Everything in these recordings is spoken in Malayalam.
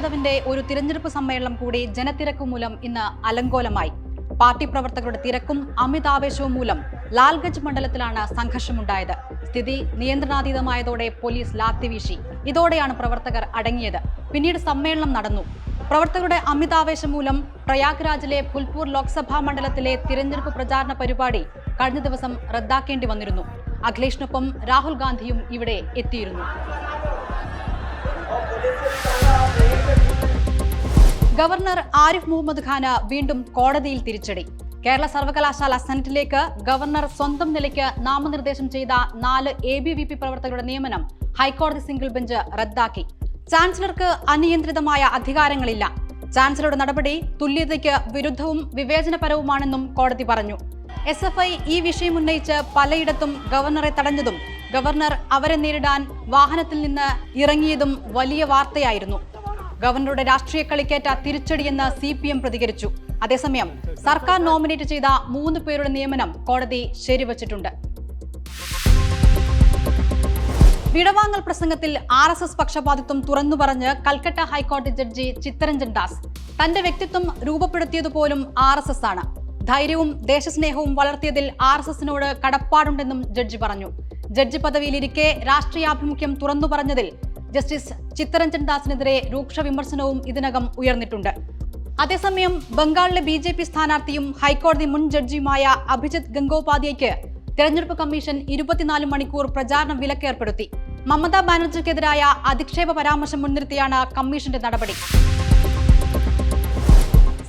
യാദവിന്റെ ഒരു തിരഞ്ഞെടുപ്പ് സമ്മേളനം കൂടി ജനത്തിരക്ക് മൂലം ഇന്ന് അലങ്കോലമായി. പാർട്ടി പ്രവർത്തകരുടെ തിരക്കും അമിതാവേശവും മൂലം ലാൽഗഞ്ച് മണ്ഡലത്തിലാണ് സംഘർഷമുണ്ടായത്. സ്ഥിതി നിയന്ത്രണാതീതമായതോടെ പോലീസ് ലാത്തിവീശി ഇതോടെയാണ് പ്രവർത്തകർ അടങ്ങിയത്. പിന്നീട് സമ്മേളനം നടന്നു. പ്രവർത്തകരുടെ അമിതാവേശം മൂലം പ്രയാഗ്രാജിലെ ഫുൽപൂർ ലോക്സഭാ മണ്ഡലത്തിലെ തിരഞ്ഞെടുപ്പ് പ്രചാരണ പരിപാടി കഴിഞ്ഞ ദിവസം റദ്ദാക്കേണ്ടി വന്നിരുന്നു. അഖിലേഷിനൊപ്പം രാഹുൽ ഗാന്ധിയും ഇവിടെ എത്തിയിരുന്നു. ഗവർണർ ആരിഫ് മുഹമ്മദ് ഖാന് വീണ്ടും കോടതിയിൽ തിരിച്ചടി. കേരള സർവകലാശാല സെനറ്റിലേക്ക് ഗവർണർ സ്വന്തം നിലയ്ക്ക് നാമനിർദ്ദേശം ചെയ്ത നാല് എ ബി വി പി പ്രവർത്തകരുടെ നിയമനം ഹൈക്കോടതി സിംഗിൾ ബെഞ്ച് റദ്ദാക്കി. ചാൻസലർക്ക് അനിയന്ത്രിതമായ അധികാരങ്ങളില്ല. ചാൻസലറുടെ നടപടി തുല്യതയ്ക്ക് വിരുദ്ധവും വിവേചനപരവുമാണെന്നും കോടതി പറഞ്ഞു. എസ് എഫ് ഐ ഈ വിഷയം ഉന്നയിച്ച് പലയിടത്തും ഗവർണറെ തടഞ്ഞതും ഗവർണർ അവരെ നേരിടാൻ വാഹനത്തിൽ നിന്ന് ഇറങ്ങിയതും വലിയ വാർത്തയായിരുന്നു. ഗവർണറുടെ രാഷ്ട്രീയ കളിക്കേറ്റ തിരിച്ചടിയെന്ന് സി പി എം പ്രതികരിച്ചു. അതേസമയം സർക്കാർ നോമിനേറ്റ് ചെയ്ത മൂന്ന് പേരുടെ നിയമനം കോടതി ശരിവച്ചിട്ടുണ്ട്. വിടവാങ്ങൽ പ്രസംഗത്തിൽ ആർ എസ് എസ് പക്ഷപാതിത്വം തുറന്നു പറഞ്ഞ് കൽക്കട്ട ഹൈക്കോടതി ജഡ്ജി ചിത്തരഞ്ജൻ ദാസ് തന്റെ വ്യക്തിത്വം രൂപപ്പെടുത്തിയതുപോലും ആർ എസ് എസ് ആണ്. ധൈര്യവും ദേശസ്നേഹവും വളർത്തിയതിൽ ആർ എസ് എസിനോട് കടപ്പാടുണ്ടെന്നും ജഡ്ജി പറഞ്ഞു. ജഡ്ജി പദവിയിലിരിക്കെ രാഷ്ട്രീയാഭിമുഖ്യം തുറന്നു പറഞ്ഞതിൽ ജസ്റ്റിസ് ചിത്തരഞ്ജൻ ദാസിനെതിരെ രൂക്ഷ വിമർശനവും ഇതിനകം ഉയർന്നിട്ടുണ്ട്. അതേസമയം ബംഗാളിലെ ബി ജെ പി സ്ഥാനാർത്ഥിയും ഹൈക്കോടതി മുൻ ജഡ്ജിയുമായ അഭിജിത് ഗംഗോപാധ്യയ്ക്ക് തെരഞ്ഞെടുപ്പ് കമ്മീഷൻ ഇരുപത്തിനാല് മണിക്കൂർ പ്രചാരണ വിലക്കേർപ്പെടുത്തി. മമതാ ബാനർജിക്കെതിരായ അധിക്ഷേപ പരാമർശം മുൻനിർത്തിയാണ് കമ്മീഷന്റെ നടപടി.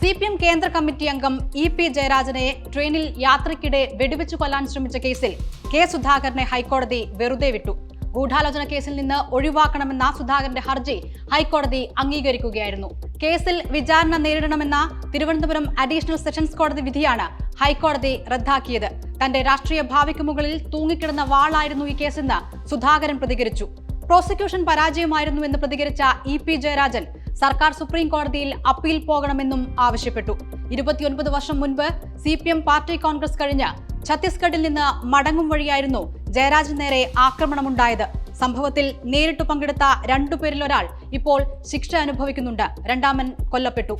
സി പി എം കേന്ദ്ര കമ്മിറ്റി അംഗം ഇ പി ജയരാജനെ ട്രെയിനിൽ യാത്രയ്ക്കിടെ വെടിവെച്ചു കൊല്ലാൻ ശ്രമിച്ച കേസിൽ കെ സുധാകരനെ ഹൈക്കോടതി വെറുതെ വിട്ടു. ഗൂഢാലോചന കേസിൽ നിന്ന് ഒഴിവാക്കണമെന്ന സുധാകരന്റെ ഹർജി ഹൈക്കോടതി അംഗീകരിക്കുകയായിരുന്നു. കേസിൽ വിചാരണ നേരിടണമെന്ന തിരുവനന്തപുരം അഡീഷണൽ സെഷൻസ് കോടതി വിധിയാണ് ഹൈക്കോടതി റദ്ദാക്കിയത്. തന്റെ രാഷ്ട്രീയ ഭാവിക്ക് മുകളിൽ തൂങ്ങിക്കിടന്ന വാളായിരുന്നു ഈ കേസെന്ന് സുധാകരൻ പ്രതികരിച്ചു. പ്രോസിക്യൂഷൻ പരാജയമായിരുന്നു എന്ന് പ്രതികരിച്ച ഇ പി ജയരാജൻ സർക്കാർ സുപ്രീം കോടതിയിൽ അപ്പീൽ പോകണമെന്നും ആവശ്യപ്പെട്ടു. ഇരുപത്തിയൊൻപത് വർഷം മുൻപ് C P M party Congress കഴിഞ്ഞ് ഛത്തീസ്ഗഡിൽ നിന്ന് മടങ്ങും വഴിയായിരുന്നു ജയരാജൻ നേരെ ആക്രമണമുണ്ടായത്. സംഭവത്തിൽ നേരിട്ട് പങ്കെടുത്ത രണ്ടുപേരിൽ ഒരാൾ ഇപ്പോൾ ശിക്ഷ അനുഭവിക്കുന്നുണ്ട്. രണ്ടാമൻ കൊല്ലപ്പെട്ടു.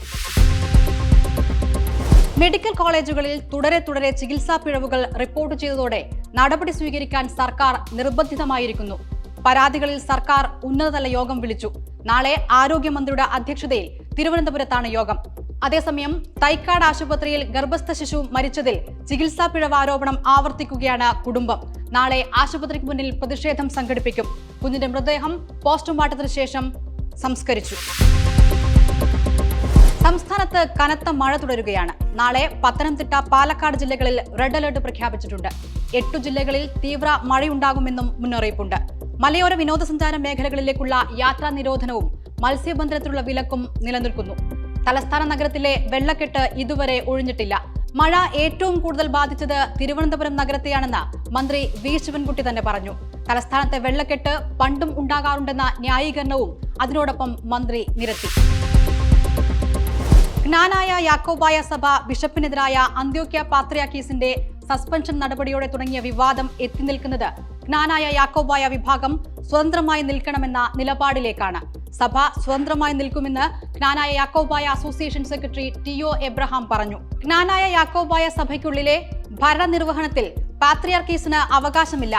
മെഡിക്കൽ കോളേജുകളിൽ തുടരെ തുടരെ ചികിത്സാ പിഴവുകൾ റിപ്പോർട്ട് ചെയ്തതോടെ നടപടി സ്വീകരിക്കാൻ സർക്കാർ നിർബന്ധിതമായിരിക്കുന്നു. പരാതികളിൽ സർക്കാർ ഉന്നതതല യോഗം വിളിച്ചു. നാളെ ആരോഗ്യമന്ത്രിയുടെ അധ്യക്ഷതയിൽ തിരുവനന്തപുരത്താണ് യോഗം. അതേസമയം തൈക്കാട് ആശുപത്രിയിൽ ഗർഭസ്ഥ ശിശു മരിച്ചതിൽ ചികിത്സാ പിഴവ് ആരോപണം ആവർത്തിക്കുകയാണ് കുടുംബം. നാളെ ആശുപത്രിക്ക് മുന്നിൽ പ്രതിഷേധം സംഘടിപ്പിക്കും. കുഞ്ഞിന്റെ മൃതദേഹം പോസ്റ്റ്മോർട്ടത്തിന് ശേഷം സംസ്കരിച്ചു. സംസ്ഥാനത്ത് കനത്ത മഴ തുടരുകയാണ്. നാളെ പത്തനംതിട്ട പാലക്കാട് ജില്ലകളിൽ റെഡ് അലർട്ട് പ്രഖ്യാപിച്ചിട്ടുണ്ട്. എട്ടു ജില്ലകളിൽ തീവ്ര മഴയുണ്ടാകുമെന്നും മുന്നറിയിപ്പുണ്ട്. മലയോര വിനോദസഞ്ചാര മേഖലകളിലേക്കുള്ള യാത്രാ നിരോധനവും മത്സ്യബന്ധനത്തിലുള്ള വിലക്കും നിലനിൽക്കുന്നു. തലസ്ഥാന നഗരത്തിലെ വെള്ളക്കെട്ട് ഇതുവരെ ഒഴിഞ്ഞിട്ടില്ല. മഴ ഏറ്റവും കൂടുതൽ ബാധിച്ചത് തിരുവനന്തപുരം നഗരത്തെയാണെന്ന് മന്ത്രി വി. ശിവൻകുട്ടി തന്നെ പറഞ്ഞു. തലസ്ഥാനത്തെ വെള്ളക്കെട്ട് പണ്ടും ഉണ്ടാകാറുണ്ടെന്ന ന്യായീകരണവും അതിനോടൊപ്പം മന്ത്രി നിരത്തി. ജ്ഞാനായ യാക്കോബായ സഭ ബിഷപ്പിനെതിരായ അന്ത്യോക്യ പാത്രിയാക്കീസിന്റെ സസ്പെൻഷൻ നടപടിയോടെ തുടങ്ങിയ വിവാദം എത്തി നിൽക്കുന്നത് ജ്ഞാനായ യാക്കോബായ വിഭാഗം സ്വതന്ത്രമായി നിൽക്കണമെന്ന നിലപാടിലേക്കാണ്. സഭ സ്വതന്ത്രമായി നിൽക്കുമെന്ന് Knanaya Yakobaya association secretary T O Abraham പറഞ്ഞു. ജ്ഞാനായ യാക്കോബായ സഭയ്ക്കുള്ളിലെ ഭരണനിർവഹണത്തിൽ പാത്രിയാർക്കീസിന് അവകാശമില്ല.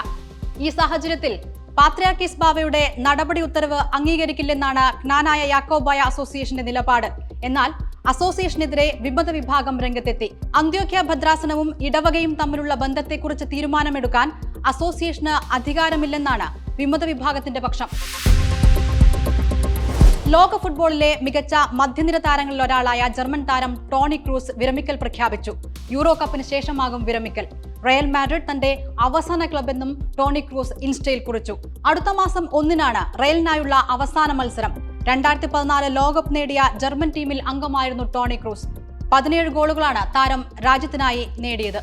ഈ സാഹചര്യത്തിൽ പാത്രിയാർക്കീസ് ബാബയുടെ നടപടി ഉത്തരവ് അംഗീകരിക്കില്ലെന്നാണ് ജ്ഞാനായ യാക്കോബായ അസോസിയേഷന്റെ നിലപാട്. എന്നാൽ അസോസിയേഷനെതിരെ വിമത വിഭാഗം രംഗത്തെത്തി. അന്ത്യോഖ്യ ഭദ്രാസനവും ഇടവകയും തമ്മിലുള്ള ബന്ധത്തെക്കുറിച്ച് തീരുമാനമെടുക്കാൻ അസോസിയേഷന് അധികാരമില്ലെന്നാണ് വിമത വിഭാഗത്തിന്റെ പക്ഷം. ലോക ഫുട്ബോളിലെ മികച്ച മധ്യനിര താരങ്ങളിൽ ഒരാളായ ജർമ്മൻ താരം ടോണി ക്രൂസ് വിരമിക്കൽ പ്രഖ്യാപിച്ചു. യൂറോ കപ്പിന് ശേഷമാകും വിരമിക്കൽ. റയൽ മാഡ്രിഡ് തന്റെ അവസാന ക്ലബെന്നും ടോണി ക്രൂസ് ഇൻസ്റ്റയിൽ കുറിച്ചു. അടുത്ത മാസം ഒന്നിനാണ് റയലിനായുള്ള അവസാന മത്സരം. രണ്ടായിരത്തി പതിനാല് ലോകകപ്പ് നേടിയ ജർമ്മൻ ടീമിൽ അംഗമായിരുന്നു ടോണി ക്രൂസ്. പതിനേഴ് ഗോളുകളാണ് താരം രാജ്യത്തിനായി നേടിയത്.